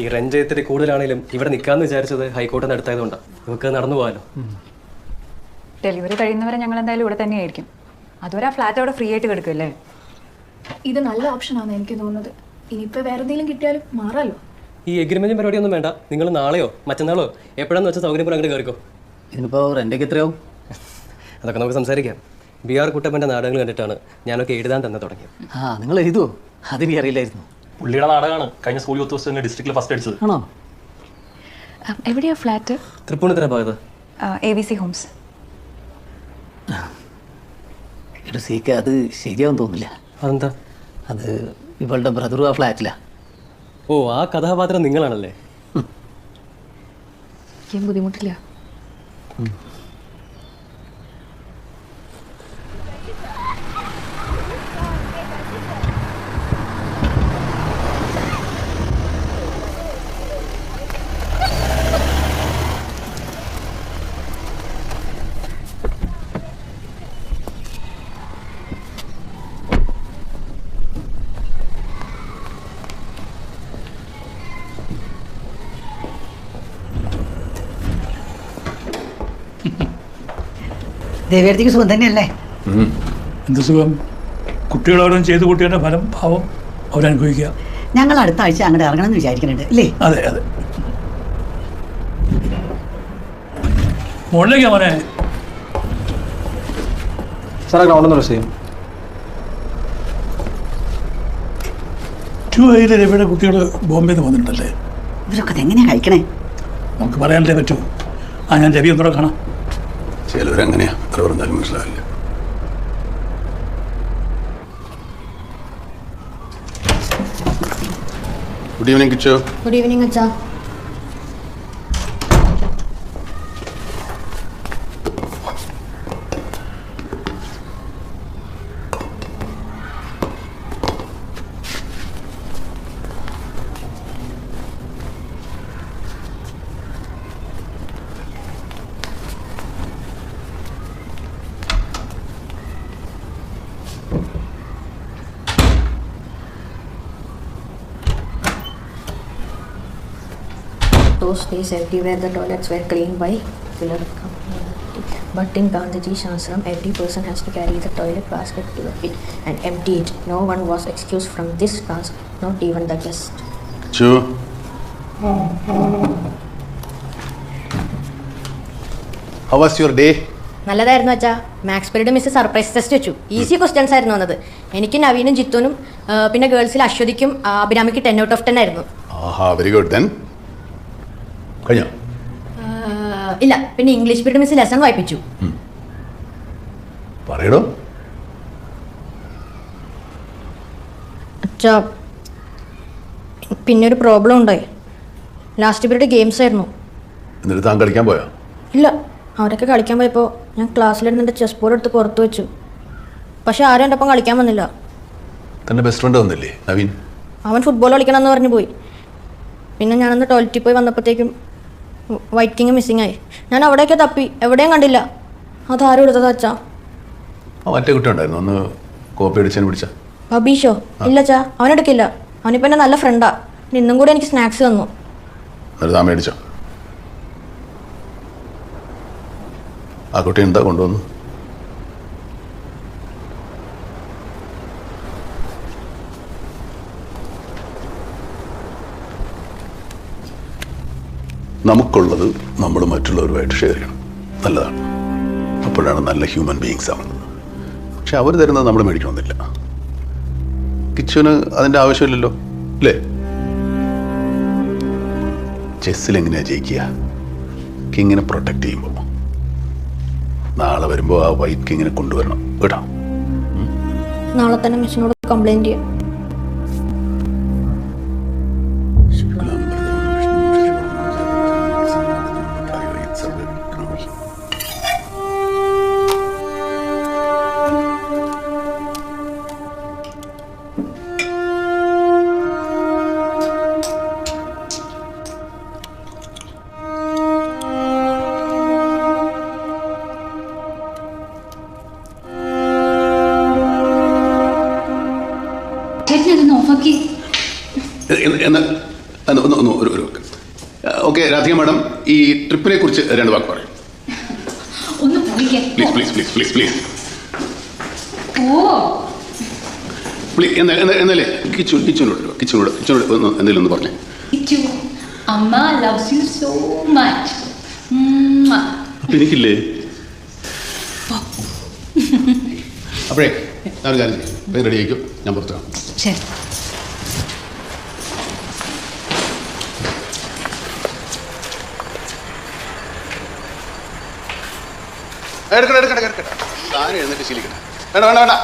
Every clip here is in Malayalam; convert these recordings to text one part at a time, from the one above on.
ഈ റെന്റ് ഇത്തിരി കൂടുതലാണെങ്കിലും ഇവിടെ നിൽക്കാന്ന് വിചാരിച്ചത് ഹൈക്കോടതി അടുത്തായതുകൊണ്ടാണ് നമുക്ക് നടന്നു പോകാലോ. ഡെലിവറി കഴിയുന്നവരെ ഞങ്ങൾ എന്തായാലും ഇവിടെ തന്നെയായിരിക്കും. അതുവരെ ആ ഫ്ലാറ്റ് അവിടെ ഫ്രീ ആയിട്ട് കിടക്കുമല്ലേ ഇത് നല്ല ഓപ്ഷനാണ് എനിക്ക് തോന്നുന്നത്. ഇനിയിപ്പോൾ വേറെ എന്തെങ്കിലും കിട്ടിയാലും മാറാലോ? ഈ എഗ്രിമെന്റ് പരിപാടി ഒന്നും വേണ്ട. നിങ്ങൾ നാളെയോ മറ്റന്നാളോ എപ്പോഴാന്ന് വെച്ചാൽ സൗകര്യം പോലെ അങ്ങോട്ട് കയറിക്കോ ഇതിനിപ്പോൾ റെന്റൊക്കെ എത്രയാവും? അതൊക്കെ നമുക്ക് സംസാരിക്കാം. ബി ആർ കുട്ടപ്പന്റെ നാടകങ്ങൾ കണ്ടിട്ടാണ് ഞാനൊക്കെ എഴുതാൻ തന്നെ തുടങ്ങിയത്. ആ നിങ്ങൾ എഴുതുമോ അതെനിക്ക് അറിയില്ലായിരുന്നു പുള്ളിയുടെ നാടകമാണ്. കഴിഞ്ഞ സ്കൂൾ യൂത്ത് ഫെസ്റ്റിന് ഡിസ്ട്രിക്റ്റിൽ ഫസ്റ്റ് അടിച്ചത്. ആണോ? എവിടെയാ ഫ്ലാറ്റ് തൃപ്പൂണിത്തര ഭാഗത്ത് എ വി സി ഹോംസ് എടാ സീക്ക അത് ശരിയാവും തോന്നില്ല അതെന്താ? അത് ഇവളുടെ ബ്രദറും ആ ഫ്ലാറ്റിലാ ഓ ആ കഥാപാത്രം നിങ്ങളാണല്ലേ? ബുദ്ധിമുട്ടില്ല. ദേവിയടുത്തേക്ക് സുഖം തന്നെയല്ലേ? എന്ത് സുഖം? കുട്ടികളോടും ചെയ്തു കുട്ടികളുടെ ഫലം ഭാവം അവരനുഭവിക്കുക. ഞങ്ങൾ അടുത്ത ആഴ്ച അങ്ങോട്ട് ഇറങ്ങണമെന്ന് വിചാരിക്കുന്നുണ്ട് അല്ലേ? അതെ അതെ. മുകളിലേക്കാ മോനെ. സാറേ ഗ്രൗണ്ട് ഒന്ന് ചെയ്യും. ടു ഐയിലെ രവിയുടെ കുട്ടികൾ ബോംബെ നിന്ന് വന്നിട്ടുണ്ടല്ലേ? ഇവരൊക്കെ എങ്ങനെയാണ് കഴിക്കണേ? നമുക്ക് പറയാനല്ലേ പറ്റൂ. ആ ഞാൻ രവി ഒന്നുകൂടെ കാണാം. ചിലവരങ്ങനെയാ എത്ര പറഞ്ഞാലും മനസ്സിലാവില്ല. ഗുഡ് ഈവനിങ് കിച്ചോ. ഗുഡ് ഈവനിങ് അച്ഛാ Those days everywhere the toilets were cleaned by pillar company. But in Gandhiji ashram, every person has to carry the toilet basket to the pit and empty it. No one was excused from this task, not even the guest. Chu. How was your day? നല്ലതായിരുന്നു അച്ഛാ maths period miss surprise test വെച്ചു ഈസി ക്വസ്റ്റ്യൻസ് ആയിരുന്നു വന്നത് എനിക്ക് നവീനും ജിത്തുനും പിന്നെ ഗേൾസിൽ അശ്വതിക്കും അഭിരാമിക്ക് ടെൻ ഔട്ട് ഓഫ് ടെൻ ആയിരുന്നു ആഹാ വെരി ഗുഡ് ദെൻ കഴിഞ്ഞോ? ഇല്ല പിന്നെ ഇംഗ്ലീഷ് പീരീഡ് മിസ് ലെസൺ വായിപ്പിച്ചു. പറയടോ. അച്ഛാ പിന്നെ ഒരു പ്രോബ്ലം ഉണ്ടായി ലാസ്റ്റ് പീരീഡ് ഗെയിംസ് ആയിരുന്നു. എന്നിട്ട് താൻ കളിക്കാൻ പോയോ? ഇല്ല അവരൊക്കെ കളിക്കാൻ പോയപ്പോൾ ഞാൻ ക്ലാസ്സിലിരുന്ന് എന്റെ ചെസ് ബോർഡ് എടുത്ത് പുറത്ത് വെച്ചു. പക്ഷെ ആരും എന്റെ ഒപ്പം കളിക്കാൻ വന്നില്ല. തന്റെ ബെസ്റ്റ് ഫ്രണ്ട് വന്നില്ലേ നവീൻ? അവൻ ഫുട്ബോൾ കളിക്കണം എന്ന് പറഞ്ഞു പോയി. പിന്നെ ഞാനന്ന് ടോയ്ലറ്റിൽ പോയി വന്നപ്പോഴത്തേക്കും വൈറ്റ് കിങ് മിസ്സിങ് ആയി ഞാൻ അവിടെയൊക്കെ തപ്പി. എവിടെയും കണ്ടില്ല. അതാരും എടുത്തത് അച്ഛാ. മറ്റേ കുട്ടി ഉണ്ടായിരുന്നു. ഒന്ന് കോപ്പി അടിച്ചതിന് പിടിച്ച. ബബീഷോ? ഇല്ല അച്ഛാ. അവനെടുക്കില്ല അവനിപ്പോൾ എന്റെ നല്ല ഫ്രണ്ടാ ഇന്നും കൂടി എനിക്ക് സ്നാക്സ് തന്നു. മേടിച്ചോ ആ കുട്ടി എന്താ കൊണ്ടുവന്നു? നമുക്കുള്ളത് നമ്മൾ മറ്റുള്ളവരുമായിട്ട് ഷെയർ ചെയ്യണം. നല്ലതാണ്. അപ്പോഴാണ് നല്ല ഹ്യൂമൻ ബീങ്സ് ആവുന്നത്. പക്ഷെ അവർ തരുന്നത് നമ്മൾ മേടിക്കണമെന്നില്ല. കിച്ചുവിന് അതിന്റെ ആവശ്യമില്ലല്ലോ അല്ലേ? ചെസ്സിൽ എങ്ങനെയാണ് ജയിക്കുക? കിങ്ങിനെ പ്രൊട്ടക്ട് ചെയ്യുമ്പോൾ. നാളെ വരുമ്പോൾ ആ വൈറ്റ് കിങ്ങിനെ കൊണ്ടുവരണം. കേട്ടോ നാളെ തന്നെ മിസ്സിനോട് കംപ്ലൈന്റ് ചെയ്യാം. എന്നാ ഒന്ന് ഒന്ന് ഒരു ഒരു ഓക്കെ രാധിക മാഡം ഈ ട്രിപ്പിനെ കുറിച്ച് രണ്ട് വാക്ക് പറയും. ഒന്ന് പോയിക്കേ please please please please please oh please എന്നാ എന്നാ- എന്നാലേ കിച്ചൺ കിച്ചനോട് കിച്ചനോട് കിച്ചനോട് ഒന്ന് എന്തെങ്കിലും ഒന്ന് പറഞ്ഞേ. അമ്മ ലവ്സ് യു സോ മച്ച് അപ്പൊ എനിക്കില്ലേ? അപ്പോഴേ ഞാൻ റെഡി ആയിക്കോ. ഞാൻ പുറത്തു കാണാം ശരി. എടുക്കട്ടെ എടുക്കട്ടെ എടുക്കട്ടെ. താൻ എഴുന്നേറ്റ് ശീലിക്കട്ടെ. വേണ്ട വേണ്ട വേണ്ട.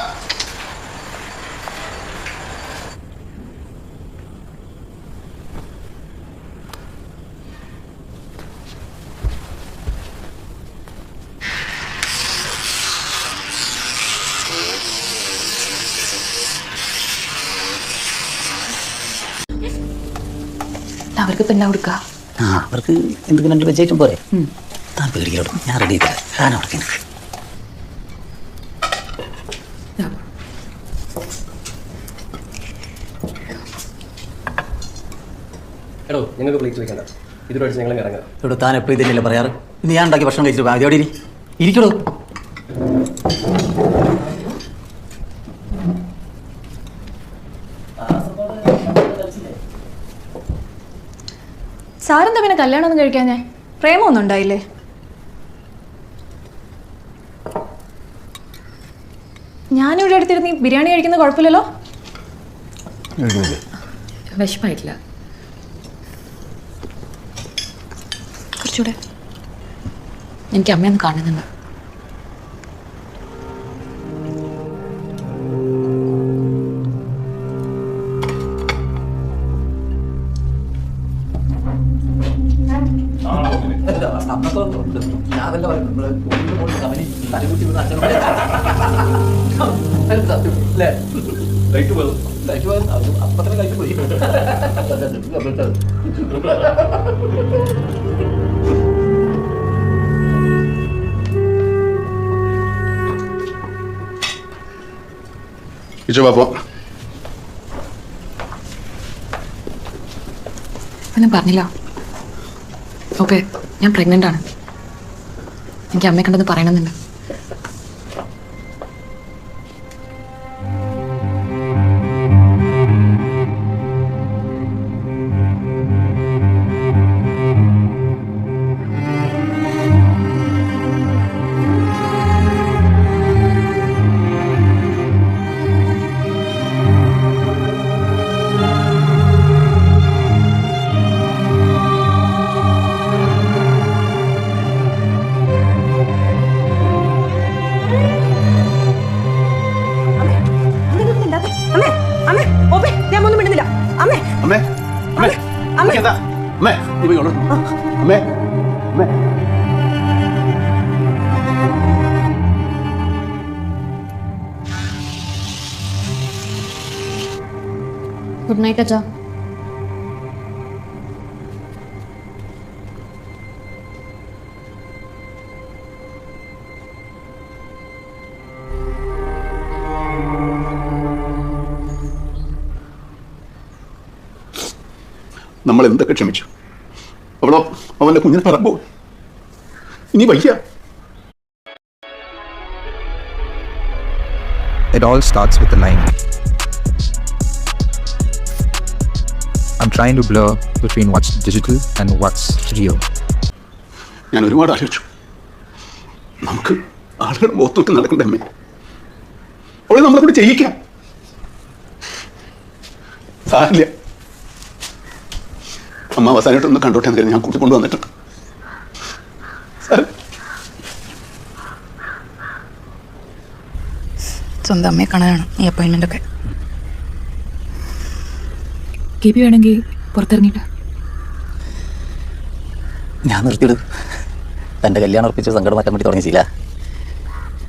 അവർക്ക് പെണ്ണ കൊടുക്കുക അവർക്ക് എന്തെങ്കിലും രണ്ട് വെച്ചേറ്റും പോരെ? താൻ പേടിക്കലോട്ട് ഞാൻ റെഡി ചെയ്തില്ല താൻ അവിടെ. എടോ ഞങ്ങൾക്ക് പ്ലേറ്റ് വെക്കണ്ട. അടിച്ച് ഞങ്ങൾ ഇറങ്ങാം ഇവിടെ താൻ എപ്പോൾ ഇതില്ലല്ലോ പറയാറ്? ഇന്ന് ഞാൻ ഉണ്ടാക്കി ഭക്ഷണം കഴിച്ചിട്ട് ആദ്യം അവിടെ ഇരി? ഇരിക്കടോ. സാറെന്താ പിന്നെ കല്യാണം ഒന്നും കഴിക്കാഞ്ഞേ? പ്രേമമൊന്നും ഉണ്ടായില്ലേ? ഞാനിവിടെ അടുത്തിരുന്ന് ഈ ബിരിയാണി കഴിക്കുന്നത് കുഴപ്പമില്ലല്ലോ? വിഷമായിട്ടില്ല. കുറച്ചുകൂടെ. എനിക്ക് അമ്മയൊന്ന് കാണുന്നുണ്ട് കിച്ചു പാപ്പോ ഒന്നും പറഞ്ഞില്ല. ഓക്കെ ഞാൻ പ്രഗ്നന്റ് ആണ്. എനിക്ക് അമ്മയെ കണ്ടത് പറയണമെന്നുണ്ട്. അമ്മേ നീ പോയി ഉണർന്നു. അമ്മേ അമ്മേ ഗുഡ് നൈറ്റ് അച്ഛാ നമ്മൾ എന്തൊക്കെ ക്ഷമിച്ചു? അവളോ അവന്റെ കുഞ്ഞിനെ പറമ്പോ ഇനി വയ്യ. It all starts with a line. I'm trying to blur between what's digital and what's real. ഞാൻ ഒരുപാട് ആലോചിച്ചു. നമുക്ക് ആളുകളുടെ മുഖത്തോട്ട് നടക്കണ്ടേ അമ്മേ? അവളെ നമ്മളെ കൂടെ ചെയ്യിക്കാം. സാരില്ല. അമ്മ അവസാനമായിട്ടൊന്ന് കണ്ടോട്ടെ എന്ന് കരുതി ഞാൻ കൂട്ടി കൊണ്ടുവന്നിട്ടുണ്ട്. സ്വന്തം അമ്മയെ കാണാനാണ് ഈ അപ്പോയിൻമെന്റ് ഒക്കെ. കെ പി വേണമെങ്കിൽ പുറത്തിറങ്ങിയിട്ട്. ഞാൻ നിർത്തിയിടും. തന്റെ കല്യാണം ഉറപ്പിച്ച് സങ്കടം മാറ്റാൻ വേണ്ടി തുടങ്ങിയില്ല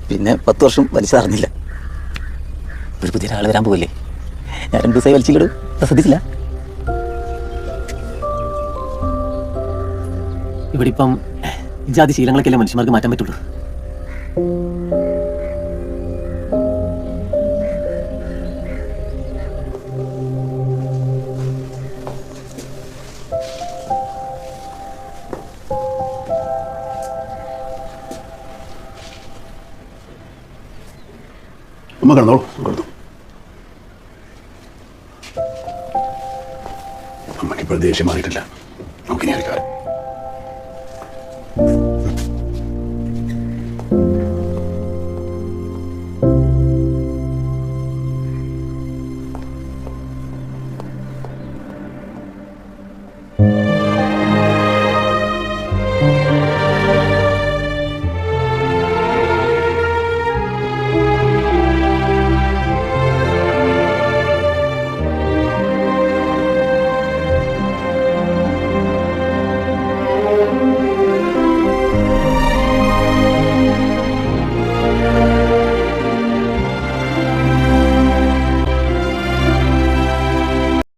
പിന്നെ പത്ത് വർഷം വലിച്ചറിഞ്ഞില്ല ഒരു പുതിയ ആൾ വരാൻ പോകില്ലേ ഞാൻ രണ്ട് ദിവസമായി വലിച്ചില്ലടു ശ്രദ്ധിച്ചില്ല ഇവിടെ ഇപ്പം ജാതി ശീലങ്ങളൊക്കെ മനുഷ്യന്മാർക്ക് മാറ്റാൻ പറ്റുള്ളൂ? അമ്മ കണ്ടോ കിടന്നു. അമ്മയ്ക്കിപ്പോൾ ദേഷ്യം മാറിയിട്ടില്ല. Thank you.